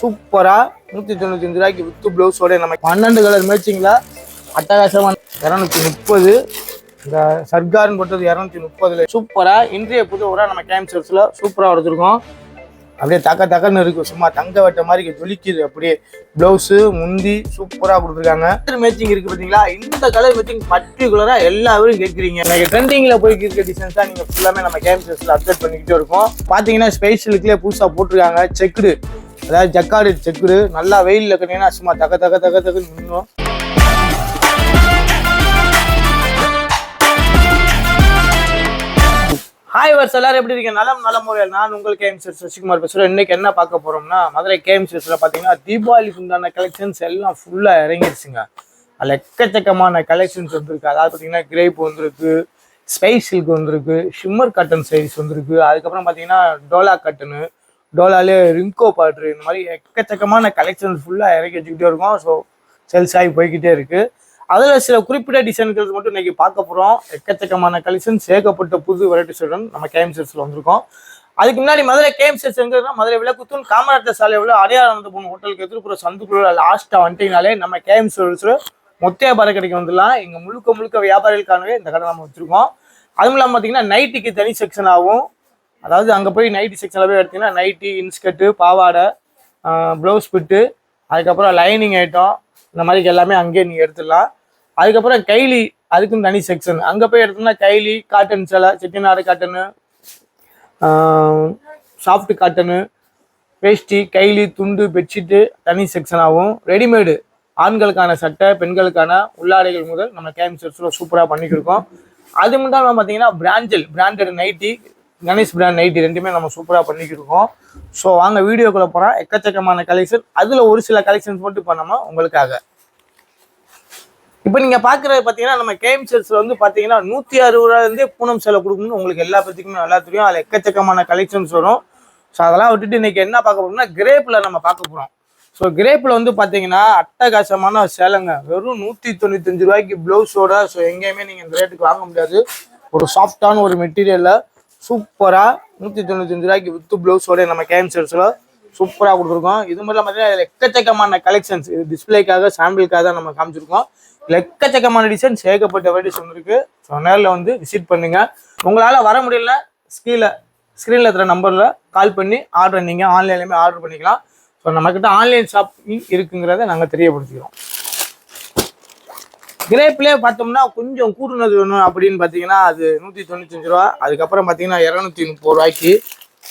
சூப்பரா நூத்தி தொண்ணூத்தி அஞ்சு ரூபாய்க்கு வித்து பிளவுஸோட நம்ம பன்னெண்டு கலர் மேட்சிங்ல அட்டகாசமான இரநூத்தி முப்பது. இந்த சர்க்கார்னு போட்டது இரநூத்தி முப்பதுல. சூப்பரா இன்றைய புது ஊராக நம்ம கேம்சர்ஸ்ல சூப்பரா வளர்த்துருக்கோம். அப்படியே தக்க தக்கன்னு இருக்கும் சும்மா தங்க வெட்ட மாதிரி ஜொலிக்குது. அப்படியே பிளவுஸு முந்தி சூப்பராக கொடுத்துருக்காங்க. மேட்சிங் இருக்கு பார்த்தீங்களா இந்த கலர் மேட்சிங் பர்டிகுலராக எல்லாரும் கேட்குறீங்க எனக்கு ட்ரெண்டிங்கில் போய் இருக்க டிசைன்ஸ் தான் ஃபுல்லாமே நம்ம கேம்சர்ஸ்ல அப்டேட் பண்ணிக்கிட்டே இருக்கோம். பார்த்தீங்கன்னா ஸ்பெஷலுக்குள்ளே புதுசாக போட்டிருக்காங்க. செக்குடு அதாவது ஜக்காடு செக்குடு நல்லா வெயிலில் கட்டிங்கன்னா சும்மா தக்க தக்க தக்க தக்குன்னு நின்னும் ஹாய் வர்ஸ் எல்லாரும் எப்படி இருக்கீங்க? நலம் நலம் முறையில். நான் உங்கள் கேஎம்சிஎஸ் சசிகுமார் பேசுகிறேன் இன்னைக்கு என்ன பார்க்க போகிறோம்னா மதுரை கேஎம்சிஎஸ்ல பார்த்தீங்கன்னா தீபாவளிக்கு உண்டான கலெக்ஷன்ஸ் எல்லாம் ஃபுல்லாக இறங்கிடுச்சுங்க அதில் எக்கச்சக்கமான கலெக்ஷன்ஸ் வந்துருக்கு. அதாவது பார்த்தீங்கன்னா கிரேப் வந்திருக்கு ஸ்பைஸ் சில்க் வந்திருக்கு ஷிம்மர் கட்டன் சைஸ் வந்திருக்கு. அதுக்கப்புறம் பார்த்தீங்கன்னா டோலா கட்டனு டோலாலே ரிங்கோ பாட்ரு இந்த மாதிரி எக்கச்சக்கமான கலெக்ஷன்ஸ் ஃபுல்லாக இறக்கி வச்சுக்கிட்டே இருக்கோம். ஸோ சேல்ஸ் ஆகி போய்கிட்டே இருக்குது அதில் சில குறிப்பிட்ட டிசைன்கள் மட்டும் இன்றைக்கி பார்க்க போகிறோம் எக்கச்சக்கமான கலெக்ஷன் சேர்க்கப்பட்ட புது வெரைட்டிஸுடன் நம்ம கேம்சர்ஸில் வந்திருக்கோம். அதுக்கு முன்னாடி மதுரை கேஎம்செட்ஸ் எங்கன்னா மதுரை விளக்குத்தூன் காமராஜர் சாலை உள்ள அடையாளம் போன ஹோட்டலுக்கு எதிர்ப்புற சந்துக்குள்ள லாஸ்ட்டாக வந்துட்டீங்கனாலே நம்ம கேஎம்செட்ஸில் மொத்தையா பாறை கடைக்கு வந்துடலாம். இங்கே முழுக்க முழுக்க வியாபாரிகளுக்கானவே இந்த கடை நம்ம வச்சுருக்கோம். அதுவும் இல்லாமல் பார்த்தீங்கன்னா நைட்டுக்கு தனி செக்ஷன் ஆகும். அதாவது அங்கே போய் நைட்டி செக்ஷனில் போய் எடுத்தீங்கன்னா நைட்டி இன்ஸ்கர்ட்டு பாவாடை ப்ளவுஸ் பிட்டு அதுக்கப்புறம் லைனிங் ஐட்டம் இந்த மாதிரி எல்லாமே அங்கேயே நீங்கள் எடுத்துடலாம். அதுக்கப்புறம் கைலி அதுக்குன்னு தனி செக்ஷன் அங்கே போய் எடுத்தோம்னா கைலி காட்டன் சிலை செட்டிநாடு காட்டனு சாஃப்ட் காட்டனு வேஷ்டி கைலி துண்டு பெட்ஷீட்டு தனி செக்ஷனாகவும் ரெடிமேடு ஆண்களுக்கான சட்டை பெண்களுக்கான உள்ளாடைகள் முதல் நம்ம கேம்சர்ஸில் சூப்பராக பண்ணிக்கிருக்கோம். அது மட்டும் இல்லாமல் பார்த்தீங்கன்னா பிராஞ்சல் branded nighty Ganesh brand nighty ரெண்டுமே நம்ம சூப்பராக பண்ணிக்கிருக்கோம் ஸோ வாங்க வீடியோக்குள்ளே போகிறோம் எக்கச்சக்கமான கலெக்ஷன் அதில் ஒரு சில கலெக்ஷன்ஸ் மட்டும் இப்போ நம்ம உங்களுக்காக. இப்போ நீங்கள் பார்க்குறது பார்த்தீங்கன்னா நம்ம கேம் செல்ஸில் வந்து பார்த்தீங்கன்னா நூற்றி அறுபது ரூபாயிலிருந்தே பூனம் சேலை கொடுக்கணும்னு உங்களுக்கு எல்லா பற்றிக்குமே நல்லா தெரியும். அதில் எக்கச்சக்கமான கலெக்ஷன்ஸ் வரும். ஸோ அதெல்லாம் விட்டுட்டு இன்றைக்கி என்ன பார்க்க போகிறோம்னா கிரேப்பில் நம்ம பார்க்க போகிறோம் ஸோ கிரேப்பில் வந்து பார்த்தீங்கன்னா அட்டகாசமான சேலைங்க. வெறும் நூற்றி தொண்ணூத்தஞ்சு ரூபாய்க்கு ப்ளவுஸோட ஸோ எங்கேயுமே நீங்கள் இந்த ரேட்டுக்கு வாங்க முடியாது. ஒரு சாஃப்டான ஒரு மெட்டீரியலில் சூப்பராக நூற்றி தொண்ணூத்தஞ்சு ரூபாய்க்கு வித்து ப்ளவுஸோட நம்ம கேம் சூப்பராக கொடுத்துருக்கோம். இது மட்டும் பார்த்தீங்கன்னா இதில் எக்கச்சக்கமான கலெக்ஷன்ஸ் இது டிஸ்பிளேக்காக சாம்பிளுக்காக தான் நம்ம காமிச்சிருக்கோம். எக்கச்சக்கமான டிசைன் சேர்க்கப்பட்ட வெரைட்டிஸ் வந்துருக்கு ஸோ நேரில் வந்து விசிட் பண்ணுங்கள் உங்களால் வர முடியல ஸ்க்ரீனில் ஸ்க்ரீனில் இருக்கிற நம்பரில் கால் பண்ணி ஆர்டர் நீங்கள் ஆன்லைன்லேயுமே ஆர்டர் பண்ணிக்கலாம். ஸோ நம்மக்கிட்ட ஆன்லைன் ஷாப்பிங் இருக்குங்கிறத நாங்கள் தெரியப்படுத்திக்கிறோம். கிரேப்லேயே பார்த்தோம்னா கொஞ்சம் கூடுனது வேணும் அப்படின்னு பார்த்தீங்கன்னா அது நூற்றி தொண்ணூத்தஞ்சு ரூபா. அதுக்கப்புறம் பார்த்தீங்கன்னா இரநூத்தி முப்பது ரூபாய்க்கு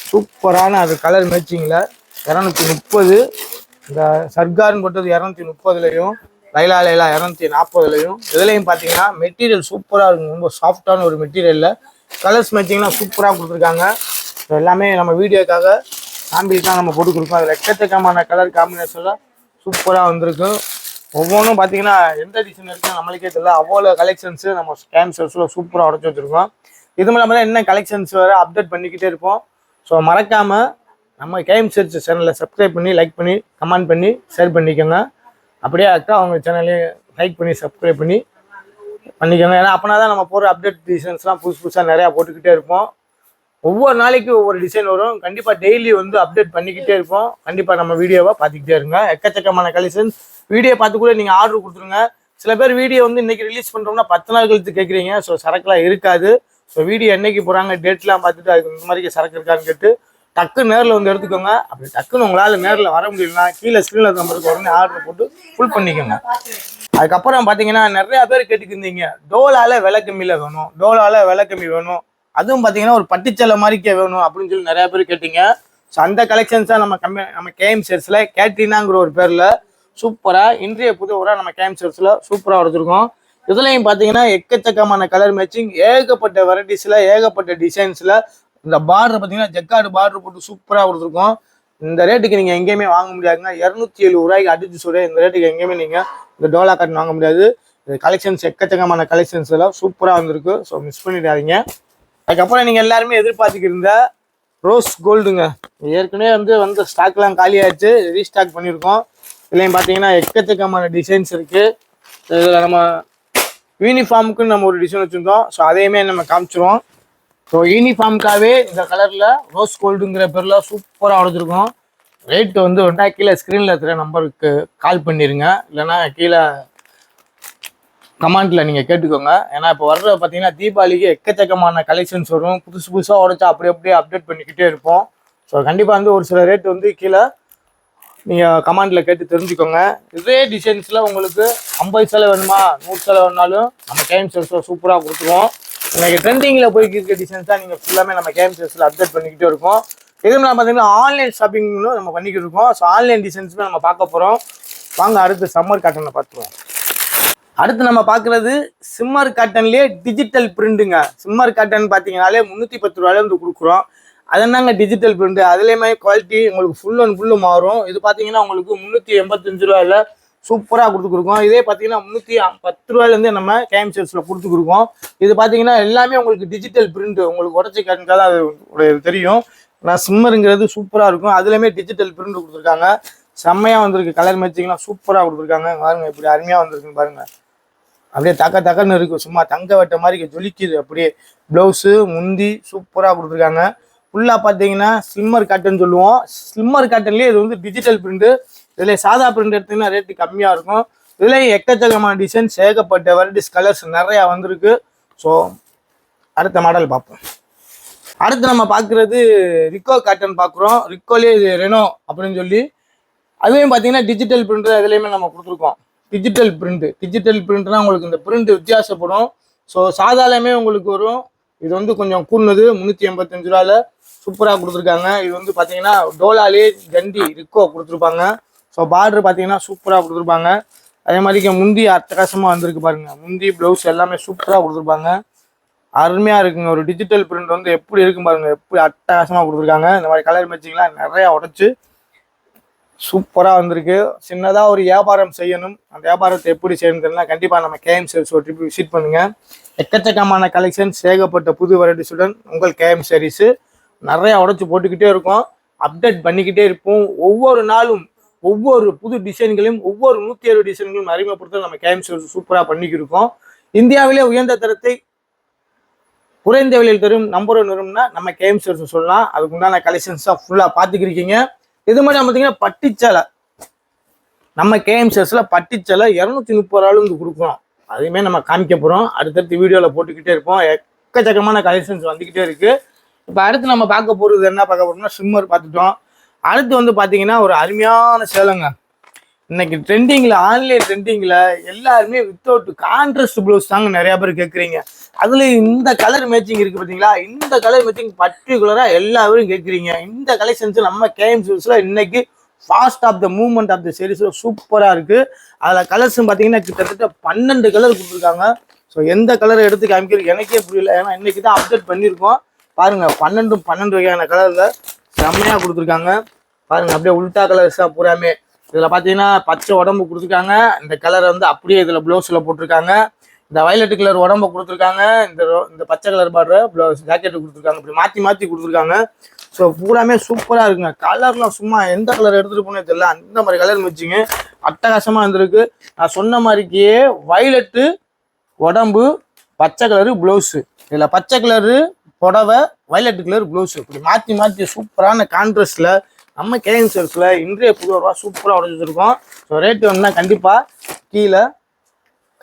சூப்பரான அது கலர் மேட்சிங்கில் இரநூத்தி முப்பது. இந்த சர்க்கார்னு போட்டது இரநூத்தி முப்பதுலையும் லைலா லைலா இரநூத்தி நாற்பதுலையும். இதுலையும் பார்த்தீங்கன்னா மெட்டீரியல் சூப்பராக இருக்கும். ரொம்ப சாஃப்டான ஒரு மெட்டீரியலில் கலர்ஸ் மேட்சிங்லாம் சூப்பராக கொடுத்துருக்காங்க. ஸோ எல்லாமே நம்ம வீடியோக்காக சாம்பிளுக்காக நம்ம போட்டு கொடுப்போம். அதில் எக்கச்சக்கமான கலர் காம்பினேஷனில் சூப்பராக வந்திருக்கும். ஒவ்வொன்றும் பார்த்தீங்கன்னா எந்த டிசைன் இருக்குன்னு நம்மளுக்கே தெரியல. அவ்வளோ கலெக்ஷன்ஸு நம்ம கேன்சர்ஸில் சூப்பராக உடச்சி வச்சுருக்கோம். இது மூலமாக என்ன கலெக்ஷன்ஸ் வேறு அப்டேட் பண்ணிக்கிட்டே இருப்போம். ஸோ மறக்காமல் நம்ம கேம் சர்ச் சேனலை சப்ஸ்கிரைப் பண்ணி லைக் பண்ணி கமெண்ட் பண்ணி ஷேர் பண்ணிக்கோங்க. அப்படியே அக்கா அவங்க சேனலையும் லைக் பண்ணி சப்ஸ்கிரைப் பண்ணி பண்ணிக்கோங்க. ஏன்னா அப்போனா தான் நம்ம போகிற அப்டேட் டிசைன்ஸ்லாம் புதுசு புதுசாக நிறையா போட்டுக்கிட்டே இருப்போம். ஒவ்வொரு நாளைக்கு ஒவ்வொரு டிசைன் வரும். கண்டிப்பாக டெய்லி வந்து அப்டேட் பண்ணிக்கிட்டே இருப்போம். கண்டிப்பாக நம்ம வீடியோவை பார்த்துக்கிட்டே இருங்க. எக்கச்சக்கமான கலெக்ஷன்ஸ் வீடியோ பார்த்து கூட நீங்கள் ஆர்டர் கொடுத்துருங்க. சில பேர் வீடியோ வந்து இன்றைக்கி ரிலீஸ் பண்ணுறோம்னா பத்து நாள் கழித்து கேட்குறீங்க ஸோ சரக்குலாம் இருக்காது. ஸோ வீடியோ என்றைக்கு போகிறாங்க டேட்லாம் பார்த்துட்டு அதுக்கு இந்த மாதிரி சரக்கு இருக்கான்னு கேட்டு டக்கு நேரில் வந்து எடுத்துக்கோங்க. அப்படி டக்குன்னு உங்களால் நேரில் வர முடியலனா கீழே ஸ்க்ரீனில் நம்பருக்கு உடனே ஆர்டர் போட்டு ஃபுல் பண்ணிக்கோங்க. அதுக்கப்புறம் பார்த்தீங்கன்னா நிறையா பேர் கேட்டுக்கிருந்தீங்க. டோலால விலை கம்மியில் வேணும். டோலால விலை கம்மி வேணும். அதுவும் பார்த்தீங்கன்னா ஒரு பட்டுச்சலை மாதிரிக்கே வேணும் அப்படின்னு சொல்லி நிறையா பேர் கேட்டீங்க. ஸோ அந்த கலெக்ஷன்ஸாக நம்ம கம்மி நம்ம கேஎம் சேர்ஸில் கேட்ரினாங்கிற ஒரு பேரில் சூப்பராக இன்றைய புது உரம் நம்ம கேம்சர்ஸில் சூப்பராக வரைஞ்சிருக்கோம். இதுலையும் பார்த்தீங்கன்னா எக்கச்சக்கமான கலர் மேட்சிங் ஏகப்பட்ட வெரைட்டிஸில் ஏகப்பட்ட டிசைன்ஸில் இந்த பார்டர் பார்த்தீங்கன்னா ஜெக்காடு பார்டர் போட்டு சூப்பராக கொடுத்துருக்கோம் இந்த ரேட்டுக்கு நீங்கள் எங்கேயுமே வாங்க முடியாதுங்க. இரநூத்தி எழுபது ரூபாய்க்கு அடிச்சு சொல்ல இந்த ரேட்டுக்கு எங்கேயுமே நீங்கள் இந்த டோலா கார்டு வாங்க முடியாது. இது கலெக்ஷன்ஸ் எக்கச்சக்கமான கலெக்ஷன்ஸ் எல்லாம் சூப்பராக வந்திருக்கு. ஸோ மிஸ் பண்ணிடாதீங்க. அதுக்கப்புறம் நீங்கள் எல்லாருமே எதிர்பார்த்துக்கிருந்த ரோஸ் கோல்டுங்க ஏற்கனவே வந்து வந்த ஸ்டாக்லாம் காலியாகிடுச்சு ரீஸ்டாக் பண்ணியிருக்கோம். இதுலையும் பார்த்தீங்கன்னா எக்கச்சக்கமான டிசைன்ஸ் இருக்குது இதில் நம்ம யூனிஃபார்முக்குன்னு நம்ம ஒரு டிசைன் வச்சுருந்தோம். ஸோ அதையுமே நம்ம காமிச்சிருவோம். ஸோ யூனிஃபார்முக்காகவே இந்த கலரில் ரோஸ் கோல்டுங்கிற பேரில் சூப்பராக வளர்த்துருக்கோம் ரேட்டு வந்து ஒன்றா கீழே ஸ்க்ரீனில் இருக்கிற நம்பருக்கு கால் பண்ணிடுங்க இல்லைன்னா கீழே கமெண்ட்டில் நீங்கள் கேட்டுக்கோங்க. ஏன்னா இப்போ வர்ற பார்த்தீங்கன்னா தீபாவளிக்கு எக்கச்சக்கமான கலெக்ஷன்ஸ் வரும். புதுசு புதுசாக உடச்சா அப்படி அப்படியே அப்டேட் பண்ணிக்கிட்டே இருப்போம். ஸோ கண்டிப்பாக வந்து ஒரு சில ரேட் வந்து கீழே நீங்கள் கமாண்டில் கேட்டு தெரிஞ்சுக்கோங்க. இதே டிசைன்ஸில் உங்களுக்கு ஐம்பது சேலை வேணுமா? நூறு சேலை வேணுனாலும் நம்ம கேம் சேல்ஸில் சூப்பராக கொடுத்துருவோம். இன்றைக்கி ட்ரெண்டிங்கில் போய்க்கு இருக்க டிசைன்ஸ் தான் நீங்கள் ஃபுல்லாமே நம்ம கேம் சேல்ஸில் அப்டேட் பண்ணிக்கிட்டே இருக்கோம். இதுவும் நம்ம பார்த்தீங்கன்னா ஆன்லைன் ஷாப்பிங்னு நம்ம பண்ணிக்கிட்டு இருக்கோம். ஸோ ஆன்லைன் டிசைன்ஸுமே நம்ம பார்க்க போகிறோம் வாங்க அடுத்து சம்மர் காட்டனை பார்த்துருவோம். அடுத்து நம்ம பார்க்குறது சிம்மர் காட்டன்லேயே டிஜிட்டல் பிரிண்ட்டுங்க சிம்மர் காட்டன் பார்த்தீங்கனாலே முந்நூற்றி பத்து ரூபாயிலேருந்து கொடுக்குறோம். அதென்னாங்க டிஜிட்டல் பிரிண்ட் அதுலேயுமே குவாலிட்டி உங்களுக்கு ஃபுல் அண்ட் ஃபுல்லு மாறும். இது பார்த்தீங்கன்னா உங்களுக்கு முந்நூற்றி எண்பத்தஞ்சு ரூபாயில் சூப்பராக கொடுத்து கொடுக்கும் இதே பார்த்தீங்கன்னா முந்நூற்றி பத்து ரூபாயிலேருந்து நம்ம கேம்சர்ஸில் கொடுத்து கொடுக்கோம் இது பார்த்தீங்கன்னா எல்லாமே உங்களுக்கு டிஜிட்டல் பிரிண்ட் உங்களுக்கு உடச்சி காட்டினா தான் அது தெரியும். நான் சிம்மருங்கிறது சூப்பராக இருக்கும். அதுலேயுமே டிஜிட்டல் பிரிண்ட் கொடுத்துருக்காங்க. செம்மையாக வந்திருக்கு. கலர் மேட்சிங்லாம் சூப்பராக கொடுத்துருக்காங்க. பாருங்கள் இப்படி அருமையாக வந்திருக்குன்னு பாருங்கள் அப்படியே தக்க தக்கன்னு இருக்கும் சும்மா தங்க வெட்ட மாதிரி ஜொலிக்குது. அப்படியே ப்ளவுஸு முந்தி சூப்பராக கொடுத்துருக்காங்க. ஃபுல்லாக பார்த்தீங்கன்னா ஸ்லிம்மர் காட்டன் சொல்லுவோம். ஸ்லிம்மர் காட்டன்லேயே இது வந்து டிஜிட்டல் பிரிண்ட்டு இதில் சாதா பிரிண்ட் எடுத்திங்கன்னா ரேட்டு கம்மியாக இருக்கும். இதில் எக்கச்சக்கமான டிசைன்ஸ் ஏகப்பட்ட வெரைட்டிஸ் கலர்ஸ் நிறையா வந்திருக்கு. ஸோ அடுத்த மாடல் பார்ப்போம். அடுத்து நம்ம பார்க்குறது ரிக்கோ காட்டன் பார்க்குறோம். ரிக்கோலே இது ரெனோ அப்படின்னு சொல்லி. அதுவும் பார்த்தீங்கன்னா டிஜிட்டல் பிரிண்ட் அதுலேயுமே நம்ம கொடுத்துருக்கோம். டிஜிட்டல் பிரிண்ட் டிஜிட்டல் பிரிண்ட்னா உங்களுக்கு இந்த பிரிண்ட் வித்தியாசப்படும். ஸோ சாதாலையுமே உங்களுக்கு வரும். இது வந்து கொஞ்சம் கூடுனது முந்நூற்றி எண்பத்தஞ்சு ரூபாயில் சூப்பராக கொடுத்துருக்காங்க. இது வந்து பார்த்தீங்கன்னா டோலாலே கண்டி ரிக்கோ கொடுத்துருப்பாங்க. ஸோ பார்டர் பார்த்தீங்கன்னா சூப்பராக கொடுத்துருப்பாங்க. அதே மாதிரிக்கு முந்தி அட்டகாசமாக வந்திருக்கு பாருங்க. முந்தி ப்ளவுஸ் எல்லாமே சூப்பராக கொடுத்துருப்பாங்க. அருமையாக இருக்குங்க. ஒரு டிஜிட்டல் பிரிண்ட் வந்து எப்படி இருக்கும் பாருங்க. எப்படி அட்டகாசமாக கொடுத்துருக்காங்க. இந்த மாதிரி கலர் மேட்சிங்லாம் நிறையா உடச்சி சூப்பராக வந்திருக்கு. சின்னதாக ஒரு வியாபாரம் செய்யணும். அந்த வியாபாரத்தை எப்படி செய்யணும் தெரியல கண்டிப்பாக நம்ம கேஎம் சேல்ஸ் ஒரு ட்ரிப் விசிட் பண்ணுங்க. எக்கச்சக்கமான கலெக்ஷன்ஸ் சேகப்பட்ட புது வெரைட்டிஸுடன் உங்கள் கேஎம் சேரீஸு நிறையா உடச்சி போட்டுக்கிட்டே இருக்கும். அப்டேட் பண்ணிக்கிட்டே இருப்போம். ஒவ்வொரு நாளும் ஒவ்வொரு புது டிசைன்களையும் ஒவ்வொரு நூற்றி அறுபது டிசைன்களையும் அறிமுகப்படுத்த நம்ம கேஎம் சேல்ஸ் சூப்பராக பண்ணிக்கிருக்கோம் இந்தியாவிலே உயர்ந்த தரத்தை குறைந்த விலையில் தரும் நம்பர் ஒன் வரும்னா நம்ம கேஎம் சேல்ஸ் சொல்லலாம். அதுக்கு உண்டான கலெக்ஷன்ஸாக ஃபுல்லாக பார்த்துக்கிருக்கீங்க. இது மாதிரி பார்த்தீங்கன்னா பட்டிச்சலை. நம்ம கேஎம்சிஎஸ்ல பட்டிச்சலை இரநூத்தி முப்பது ரூபாயில வந்து கொடுக்குறோம் அதையுமே நம்ம காமிக்க போகிறோம் அடுத்தடுத்து வீடியோவில் போட்டுக்கிட்டே இருப்போம். எக்கச்சக்கமான கலெக்ஷன்ஸ் வந்துக்கிட்டே இருக்கு. இப்போ அடுத்து நம்ம பார்க்க போகிறது என்ன பார்க்க போகிறோம்னா ஸ்விம்மர் பார்த்துட்டோம். அடுத்து வந்து பார்த்தீங்கன்னா ஒரு அருமையான சேலைங்க. இன்னைக்கு ட்ரெண்டிங்கில் ஆன்லைன் ட்ரெண்டிங்கில் எல்லாருமே வித்தவுட் கான்ட்ராஸ்ட் ப்ளவுஸ் தாங்க நிறைய பேர் கேட்குறீங்க அதில் இந்த கலர் மேட்சிங் இருக்குது பார்த்தீங்களா இந்த கலர் மேட்சிங் பர்டிகுலராக எல்லாரும் கேட்குறீங்க இந்த கலெக்ஷன்ஸ் நம்ம கேஎம் சூஸில் இன்னைக்கு fast of the movement of the சீரீஸில் சூப்பராக இருக்குது அதில் கலர்ஸும் பார்த்தீங்கன்னா கிட்டத்தட்ட பன்னெண்டு கலர் கொடுத்துருக்காங்க. ஸோ எந்த கலரை எடுத்து காமிக்கிறது எனக்கே புரியல. ஏன்னா இன்னைக்கு தான் அப்டேட் பண்ணியிருக்கோம். பாருங்க பன்னெண்டும் பன்னெண்டு வகையான கலரில் செம்மையாக கொடுத்துருக்காங்க. பாருங்க அப்படியே உல்டா கலர்ஸாக பூராமே. இதில் பார்த்தீங்கன்னா பச்சை உடம்பு கொடுத்துருக்காங்க. இந்த கலரை வந்து அப்படியே இதில் ப்ளவுஸில் போட்டிருக்காங்க. இந்த வயலட் கலர் உடம்பு கொடுத்துருக்காங்க. இந்த ரோ- இந்த பச்சை கலர் பாடுற ப்ளவுஸ் ஜாக்கெட் கொடுத்துருக்காங்க. இப்படி மாற்றி மாற்றி கொடுத்துருக்காங்க. ஸோ பூராமே சூப்பராக இருக்குங்க. கலர்லாம் சும்மா எந்த கலர் எடுத்துகிட்டு போனே தெரியல. அந்த மாதிரி கலர் வச்சுங்க. அட்டகாசமாக இருந்திருக்கு. நான் சொன்ன மாதிரிக்கே வயலட்டு உடம்பு பச்சை கலரு ப்ளவுஸு இதில் பச்சை கலரு புடவை வயலட் கலர் ப்ளவுஸு இப்படி மாற்றி மாற்றி சூப்பரான கான்ட்ராஸ்டில் நம்ம கேஎன் செல்ஸில் இன்றைய புது ரூபா சூப்பராக உடச்சிருக்கோம் ஸோ ரேட்டு வேணும்னா கண்டிப்பாக கீழே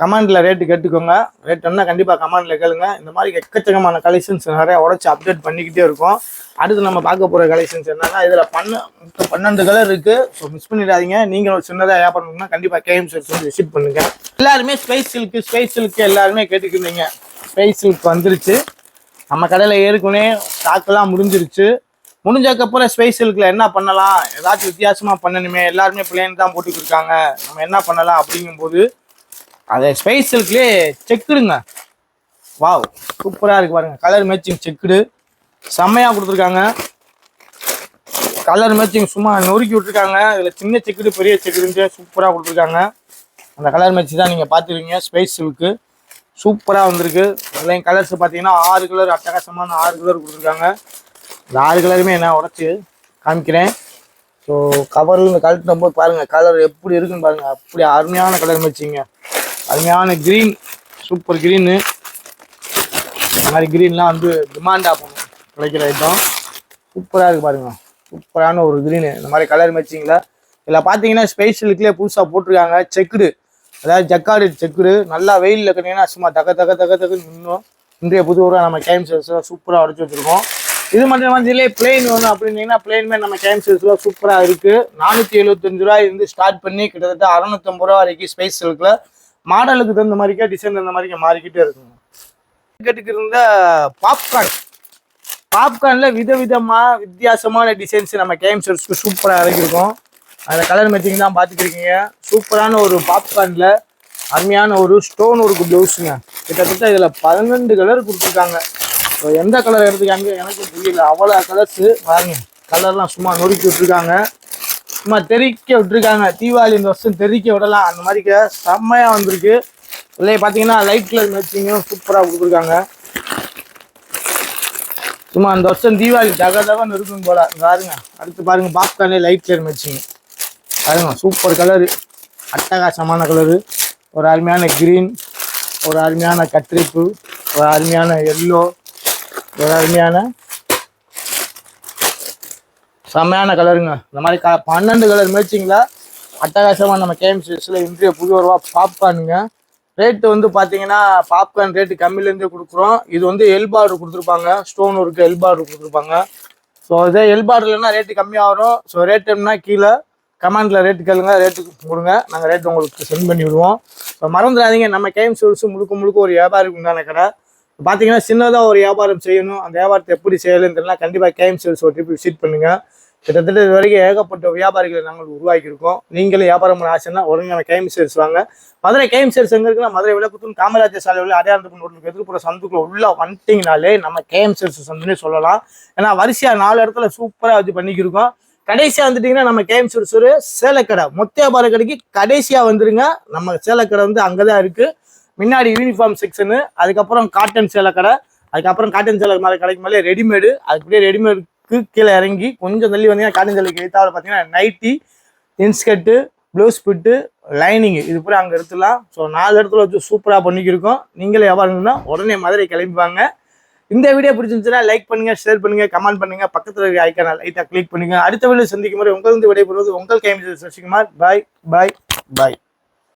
கமாண்டில் ரேட்டு கேட்டுக்கோங்க. ரேட் வேணால் கண்டிப்பாக கமாண்டில் கேளுங்க. இந்த மாதிரி எக்கச்சக்கமான கலெக்ஷன்ஸ் நிறையா உடச்சி அப்டேட் பண்ணிக்கிட்டே இருக்கும். அடுத்து நம்ம பார்க்க போகிற கலெக்ஷன்ஸ் என்னன்னா இதில் பண்ண மொத்தம் பன்னெண்டு கலர் இருக்குது ஸோ மிஸ் பண்ணிடாதீங்க. நீங்கள் ஒரு சின்னதாக வியாபாரம் பண்ணணும்னா கண்டிப்பாக கேஎம் செல்ஸ் வந்து விசிட் பண்ணுங்கள் எல்லாருமே ஸ்பைஸ் சில்க்கு ஸ்பைஸ் சில்க்கு எல்லாருமே கேட்டுக்கிட்டீங்க ஸ்பைஸ் சில்க் வந்துருச்சு. நம்ம கடையில் ஏற்கனவே ஸ்டாக்கெல்லாம் முடிஞ்சிருச்சு. முடிஞ்சதுக்கப்புறம் ஸ்பைஸ் சில்கில் என்ன பண்ணலாம்? ஏதாச்சும் வித்தியாசமாக பண்ணணுமே. எல்லாருமே பிளேன் தான் போட்டுக்கிட்டு இருக்காங்க நம்ம என்ன பண்ணலாம் அப்படிங்கும்போது அதை ஸ்பைஸ் சில்க்லேயே செக்குடுங்க வாவ் சூப்பராக இருக்கு பாருங்க. கலர் மேட்சிங் செக்குடு செம்மையாக கொடுத்துருக்காங்க. கலர் மேட்சிங் சும்மா நொறுக்கி விட்டுருக்காங்க. இதில் சின்ன செக்குடு பெரிய செக்குடுன்ட்டு சூப்பராக கொடுத்துருக்காங்க. அந்த கலர் மேட்ச் தான் நீங்கள் பார்த்துருக்கீங்க ஸ்பைஸ் சில்க்கு சூப்பராக வந்திருக்கு. அதுலேயும் கலர்ஸ் பார்த்தீங்கன்னா ஆறு கலர் அட்டகாசமான ஆறு கலர் கொடுத்துருக்காங்க. இந்த ஆறு கலருமே நான் உடச்சி காமிக்கிறேன். ஸோ கவரில் இந்த கழட்டும் போது பாருங்கள் கலர் எப்படி இருக்குன்னு பாருங்கள் அப்படி அருமையான கலர் வச்சுங்க அருமையான க்ரீன் சூப்பர் க்ரீனு இந்த மாதிரி க்ரீன்லாம் வந்து டிமாண்டாக போகணும் கிடைக்கிற ஐட்டம் சூப்பராக இருக்குது பாருங்க. சூப்பரான ஒரு க்ரீனு இந்த மாதிரி கலர் மேட்சிங்கில் இதில் பார்த்தீங்கன்னா ஸ்பேஸ் புதுசாக போட்டிருக்காங்க. செக்குடு. அதாவது ஜக்காடு செக்குடு. நல்லா வெயிலில் கட்டிங்கன்னா சும்மா தக்க தக்க தக்க தக்க நின்றும் இன்றைய புது ஊராக நம்ம கேம் சூப்பராக உடச்சி வச்சிருக்கோம். இது மட்டும் வந்து இதுலேயே பிளெயின் வேணும் அப்படின்னீங்கன்னா பிளெயின்மே நம்ம கேம் சேல்ஸில் சூப்பராக இருக்குது நானூற்றி எழுபத்தஞ்சு ரூபாய் இருந்து ஸ்டார்ட் பண்ணி கிட்டத்தட்ட அறநூத்தம்பது ரூபா வரைக்கும் ஸ்பைஸ் சில்கில் மாடலுக்கு தகுந்த மாதிரிக்கே டிசைன் தகுந்த மாதிரிக்கே மாறிக்கிட்டே இருக்குங்க. கேட்டுக்கு இருந்த பாப்கார்ன் பாப்கார்ன்ல விதவிதமா வித்தியாசமான டிசைன்ஸ் நம்ம கேம் செல்ஸ்க்கு சூப்பராக இறக்கிருக்கோம் அதில் கலர் மேட்சிங் தான் பார்த்துக்கிருக்கீங்க சூப்பரான ஒரு பாப்கார்ன்ல அருமையான ஒரு ஸ்டோன் ஒர்க் ப்ளவுஸுங்க கிட்டத்தட்ட இதில் பன்னெண்டு கலர் கொடுத்துருக்காங்க. எந்த கலர் எடுத்துக்காங்க? எனக்கு புரியல. அவ்வளோ கலர்ஸு பாருங்க. கலர்லாம் சும்மா நொறுக்கி விட்டுருக்காங்க. சும்மா தெறிக்க விட்டுருக்காங்க. தீபாவளி இந்த வருஷம் தெறிக்க விடலாம். அந்த மாதிரி க- வந்திருக்கு. இல்லை பார்த்தீங்கன்னா லைட் கலர் மேட்சிங்கும் சூப்பராக கொடுத்துருக்காங்க. சும்மா அந்த வருஷம் தீபாவளி தக தகவல் இருக்கும் போல. பாருங்க. அடுத்து பாருங்க பாப்கார்னே லைட் கலர் மேட்சிங் பாருங்க சூப்பர் கலரு அட்டகாசமான கலரு ஒரு அருமையான கிரீன் ஒரு அருமையான கத்திரிப்பு ஒரு அருமையான எல்லோ ஒரு அருமையான? செம்மையான கலருங்க. இந்த மாதிரி க பன்னெண்டு கலர் மேட்சிங்கில் அட்டகாசமாக நம்ம கேஎம்சிஎஸில் இன்றைய புது ரூபா பாப்கார்னுங்க ரேட்டு வந்து பார்த்தீங்கன்னா பாப்கார்ன் ரேட்டு கம்மிலேருந்தே கொடுக்குறோம். இது வந்து எல் பார்டர் கொடுத்துருப்பாங்க. ஸ்டோன் ஒர்க்கு எல் பார்டர் கொடுத்துருப்பாங்க. ஸோ இதே எல் பார்டர்லன்னா ரேட்டு கம்மியாக வரும் ஸோ ரேட்டுன்னா கீழே கமெண்ட்டில் ரேட்டு கேளுங்க. ரேட்டு கொடுங்க. நாங்கள் ரேட்டு உங்களுக்கு சென்ட் பண்ணி விடுவோம். ஸோ மறந்துடாதீங்க. நம்ம கேம் சோர்ஸ் முழுக்க முழுக்க ஒரு வியாபாரிக்கு உண்டான கடை. பார்த்தீங்கன்னா சின்னதாக ஒரு வியாபாரம் செய்யணும். அந்த வியாபாரத்தை எப்படி செய்யணும்னு கண்டிப்பாக கேம் சேல்ஸ் ஒரு ட்ரிப் விசிட் பண்ணுங்க. கிட்டத்தட்ட இது வரைக்கும் ஏகப்பட்ட வியாபாரிகளை நாங்கள் உருவாக்கியிருக்கோம். நீங்களும் வியாபாரம் பண்ண ஆசைன்னா உடனே நம்ம சேல்ஸ் வாங்க. மதுரை கேம் சேல்ஸ் எங்கே இருக்குன்னா மதுரை விளக்குத்தூன் காமராஜர் சாலை உள்ள அடையாளத்துக்கு ரோட்டுக்கு எதிர்ப்புற சந்துக்குள்ள உள்ளே வந்துட்டிங்கனாலே நம்ம கேம் சேல்ஸ் சந்துனே சொல்லலாம். ஏன்னா வரிசையாக நாலு இடத்துல சூப்பராக இது பண்ணிக்கிருக்கோம். கடைசியாக வந்துட்டிங்கன்னா நம்ம கேம் சேல்ஸ் ஒரு சேலக்கடை. மொத்த வியாபார கடைக்கு கடைசியாக வந்துருங்க. நம்ம சேலக்கடை வந்து அங்கே தான் இருக்குது முன்னாடி யூனிஃபார்ம் செக்ஷனு அதுக்கப்புறம் காட்டன் சேலை கடை அதுக்கப்புறம் காட்டன் சேலை மாதிரி கடைக்கு மேலே ரெடிமேடு அதுக்குள்ளே ரெடிமேடுக்கு கீழே இறங்கி கொஞ்சம் தள்ளி வந்தீங்கன்னா காட்டன் சேலைக்கு எதிர்த்தாவில் பார்த்தீங்கன்னா nightie inskirt blouse bit lining இது பூரா அங்கே எடுத்துடலாம். ஸோ நாலு இடத்துல வச்சு சூப்பராக பண்ணிக்கிருக்கோம் நீங்களே வியாபாரம்னா உடனே மதுரை கிளம்பிப்பாங்க இந்த வீடியோ பிடிச்சிருந்துச்சுன்னா லைக் பண்ணுங்க ஷேர் பண்ணுங்க கமெண்ட் பண்ணுங்க பக்கத்தில் இருக்க ஐக்கான லைட்டாக கிளிக் பண்ணுங்க. அடுத்த வீடியோ சந்திக்கும் முறை உங்களுக்கு விடைபெறுவது உங்கள் கைமில் சசிகுமார். பாய் பாய் பாய்